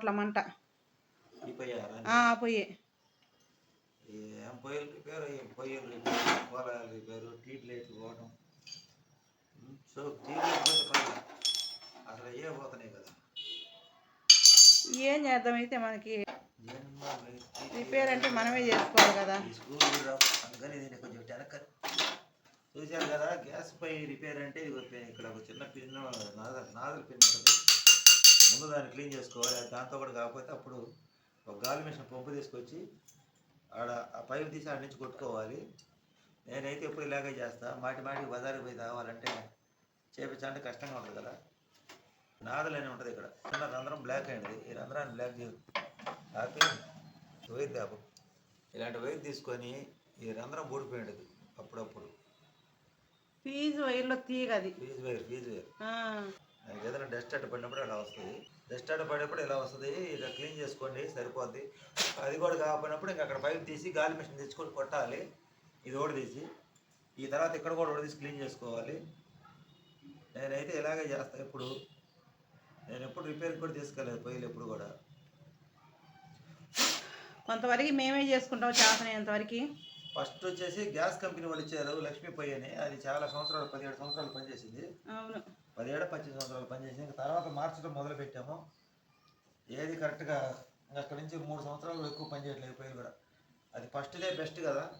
రావట్ల మంట. పొయ్యి ఏం పొయ్యలు రిపేర్? ఏం పొయ్యలు రిపేర్? పోలాలు రిపేర్? టీట్ లైట్లు పోవడం సో టీట్ లైట్ పోతే పర్లేదు. అసలు ఏ పోతున్నాయి కదా. ఏం చేద్దాం అయితే మనకి? రిపేర్ అంటే మనమే చేసుకోవాలి కదా. స్కూల్ కూడా అందుకని దీన్ని కొంచెం వెనక చూశారు కదా? గ్యాస్ పై రిపేర్ అంటే ఇక్కడ ఒక చిన్న పిన్ నాదల్ నాదల్ పిన్ ఉంటుంది. ముందు దాన్ని క్లీన్ చేసుకోవాలి దాంతో కూడా కాకపోతే అప్పుడు ఒక గాలి మిషన్ పంపు తీసుకొచ్చి ఆడ ఆ పైపు తీసి ఆడ నుంచి కొట్టుకోవాలి. నేనైతే ఎప్పుడు ఇలాగే చేస్తా. మాటి మాటికి బజారుకి పోయి తాగాలంటే చేపించాలంటే కష్టంగా ఉంటుంది కదా. నాదల్ అని ఉంటుంది ఇక్కడ. చిన్న రంధ్రం బ్లాక్ అయింది ఈ రంధ్రాన్ని బ్లాక్ చేసి ఆపి వైర్ దాపు. ఇలాంటి వైర్ తీసుకొని ఈ రంధ్రం ఊడిపోయింది అప్పుడప్పుడు. ఫీజు వైర్లో తీగ అది fuse wire fuse wire dust అట్ట పడినప్పుడు అలా వస్తుంది. డస్ట్ అట్ట పడినప్పుడు ఇలా వస్తుంది. ఇలా క్లీన్ చేసుకోండి సరిపోద్ది. అది కూడా కాకపోయినప్పుడు ఇంకా అక్కడ పైపు తీసి గాలి మిషన్ తెచ్చుకొని కొట్టాలి. ఇది ఓడి తీసి. ఈ తర్వాత ఇక్కడ కూడా ఓడి తీసి క్లీన్ చేసుకోవాలి. నేనైతే ఇలాగే చేస్తాను ఎప్పుడు. నేను ఎప్పుడు రిపేర్ కూడా తీసుకెళ్ళలేదు పొయ్యిలు ఎప్పుడు కూడా. కొంతవరకు మేమే చేసుకుంటాం చేతనైనంతవరకు ఫస్ట్ వచ్చేసి గ్యాస్ కంపెనీ వాళ్ళు ఇచ్చారు లక్ష్మీ పొయ్యి అని. అది చాలా సంవత్సరాలు పదిహేడు సంవత్సరాలు పనిచేసింది. అవును. పదిహేడు పద్దెనిమిది సంవత్సరాలు పనిచేసింది. ఇంకా తర్వాత మార్చడం మొదలు పెట్టాము. ఏది కరెక్ట్గా ఇంకా అక్కడి నుంచి మూడు సంవత్సరాలు ఎక్కువ పనిచేయట్లేదు పొయ్యిలు కూడా. అది ఫస్ట్దే బెస్ట్ కదా.